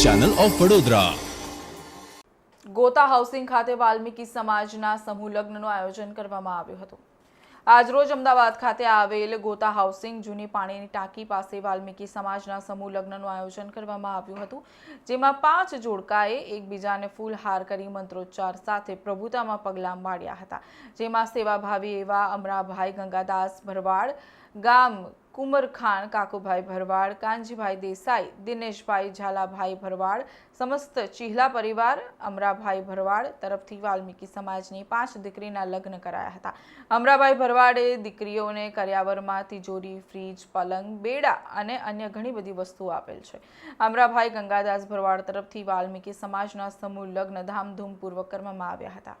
Channel of Vadodara Gota housing ખાતે વાલ્મીકી સમાજના સમૂહ લગ્નનું આયોજન કરવામાં આવ્યું હતું. આજરોજ અમદાવાદ ખાતે આવેલ ગોતા હાઉસિંગ જૂની પાણીની ટાંકી પાસે વાલ્મીકી સમાજના સમૂહ લગ્નનું આયોજન કરવામાં આવ્યું હતું, જેમાં પાંચ જોડકાએ એકબીજાને ફૂલહાર કરી મંત્રોચ્ચાર સાથે પ્રભુતામાં પગલાં માંડ્યા હતા. જેમાં સેવાભાવી એવા અમરાભાઈ ગંગાદાસ ભરવાડ, ગામ કુમરખાન કાકુભાઈ ભરવાડ, કાનજીભાઈ દેસાઈ, દિનેશભાઈ ઝાલાભાઈ ભરવાડ, સમસ્ત ચિહલા પરિવાર, અમરાભાઈ ભરવાડ તરફથી વાલ્મીકી સમાજની પાંચ દીકરીના લગ્ન કરાયા હતા. અમરાભાઈ ભરવાડે દીકરીઓને કર્યાવરમાં તિજોરી, ફ્રીજ, પલંગ, બેડા અને અન્ય ઘણી બધી વસ્તુઓ આપેલ છે. અમરાભાઈ ગંગાદાસ ભરવાડ તરફથી વાલ્મીકી સમાજના સમૂહ લગ્ન ધામધૂમપૂર્વક કરવામાં આવ્યા હતા.